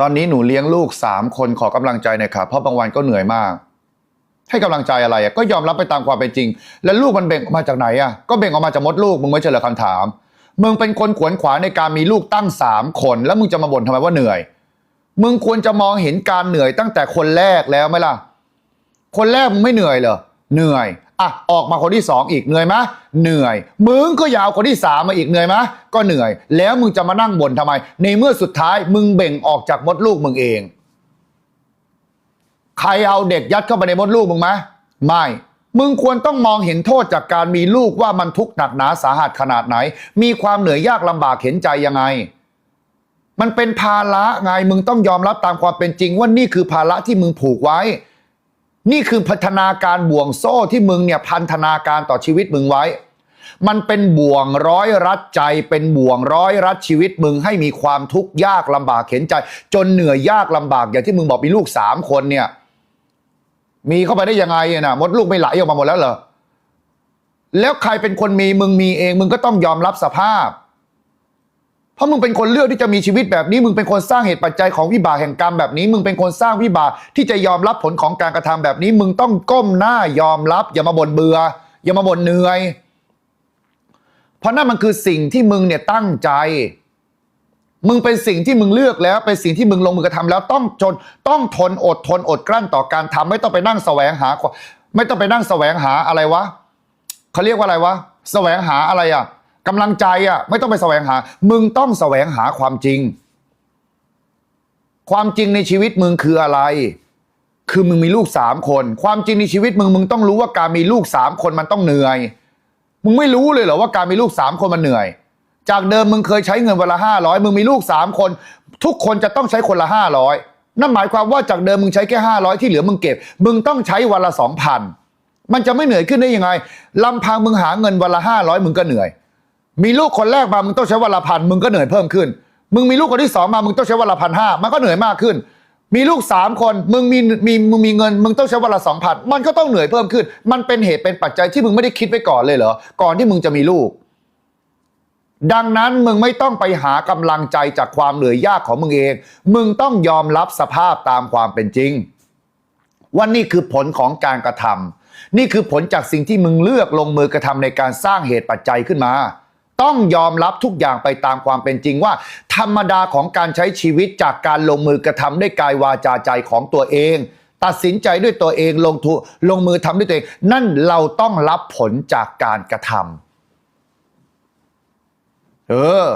ตอนนี้หนูเลี้ยงลูกสามคนขอกำลังใจหน่อยครับเพราะบางวันก็เหนื่อยมาก ให้กำลังใจอะไรอะก็ยอมรับไปตามความเป็นจริง แล้วลูกมันเบ่งออกมาจากไหนอะก็เบ่งออกมาจากมดลูกมึงไม่เฉลยคำถามมึงเป็นคนขวนขวายในการมีลูกตั้งสามคน แล้วมึงจะมาบ่นทำไมว่าเหนื่อย มึงควรจะมองเห็นการเหนื่อยตั้งแต่คนแรกแล้วไหมล่ะ คนแรกมึงไม่เหนื่อยเหรอ เหนื่อยอะออกมาคนที่สองอีกเหนื่อยไหมเหนื่อย มึงก็ยาวคนที่สามมาอีกเหนื่อยไหมก็เหนื่อย แล้วมึงจะมานั่งบ่นทำไม ในเมื่อสุดท้ายมึงเบ่งออกจากมดลูกมึงเอง ใครเอาเด็กยัดเข้าไปในมดลูกมึงไหมไม่มึงควรต้องมองเห็นโทษจากการมีลูกว่ามันทุกข์หนักหนาสาหัสขนาดไหน มีความเหนื่อยยากลำบากเห็นใจยังไง มันเป็นภาระไงมึงต้องยอมรับตามความเป็นจริงว่านี่คือภาระที่มึงผูกไว้ นี่คือพัฒนาการบ่วงโซ่ที่มึงเนี่ยพันธนาการต่อชีวิตมึงไว้ มันเป็นบ่วงร้อยรัดใจเป็นบ่วงร้อยรัดชีวิตมึงให้มีความทุกข์ยากลำบากเข็นใจ จนเหนื่อยยากลำบากอย่างที่มึงบอกมีลูกสามคนเนี่ย มีเข้าไปได้ยังไงอะนะมดลูกไม่ไหลออกมาหมดแล้วเหรอแล้วใครเป็นคนมีมึงมีเอง มึงก็ต้องยอมรับสภาพ ราะมึงเป็นคนเลือกที่จะมีชีวิตแบบนี้ มึงเป็นคนสร้างเหตุปัจจัยของวิบากแห่งกรรมแบบนี้ มึงเป็นคนสร้างวิบากที่จะยอมรับผลของการกระทำแบบนี้ มึงต้องก้มหน้ายอมรับ อย่ามาบ่นเบื่อ อย่ามาบ่นเหนื่อย เพราะนั่นมันคือสิ่งที่มึงเนี่ยตั้งใจ มึงเป็นสิ่งที่มึงเลือกแล้ว เป็นสิ่งที่มึงลงมือกระทำแล้วต้องจนต้องทนอดทนอดกลั้นต่อการทำไม่ต้องไปนั่งแสวงหาความไม่ต้องไปนั่งแสวงหาอะไรวะเขาเรียกว่าอะไรวะแสวงหาอะไรอะ กำลังใจอะไม่ต้องไปแสวงหา มึงต้องแสวงหาความจริง ความจริงในชีวิตมึงคืออะไร คือมึงมีลูกสามคน ความจริงในชีวิตมึงมึงต้องรู้ว่าการมีลูกสามคนมันต้องเหนื่อย มึงไม่รู้เลยเหรอว่าการมีลูกสามคนมันเหนื่อย จากเดิมมึงเคยใช้เงินวันละห้าร้อยมึงมีลูกสามคน ทุกคนจะต้องใช้คนละห้าร้อยนั่นหมายความว่าจากเดิมมึงใช้แค่ห้าร้อยที่เหลือมึงเก็บ มึงต้องใช้วันละสองพันมันจะไม่เหนื่อยขึ้นได้ยังไงลำพังมึงหาเงินวันละห้าร้อยมึงก็เหนื่อย มีลูกคนแรกมามึงต้องใช้วันละพันมึงก็เหนื่อยเพิ่มขึ้น มึงมีลูกคนที่สองมามึงต้องใช้วันละพันห้ามันก็เหนื่อยมากขึ้น มีลูกสามคนมึงมีมีมึงมีเงิน มึงต้องใช้วันละสองพันมันก็ต้องเหนื่อยเพิ่มขึ้น มันเป็นเหตุเป็นปัจจัยที่มึงไม่ได้คิดไว้ก่อนเลยเหรอก่อนที่มึงจะมีลูก ดังนั้นมึงไม่ต้องไปหากำลังใจจากความเหนื่อยยากของมึงเอง มึงต้องยอมรับสภาพตามความเป็นจริงว่านี่คือผลของการกระทำนี่คือผลจากสิ่งที่มึงเลือกลงมือกระทำในการสร้างเหตุปัจจัยขึ้นมา ต้องยอมรับทุกอย่างไปตามความเป็นจริงว่า ธรรมดาของการใช้ชีวิตจากการลงมือกระทำด้วยกายวาจาใจของตัวเอง ตัดสินใจด้วยตัวเองลงทุลงมือทำด้วยตัวเอง นั่นเราต้องรับผลจากการกระทำเออ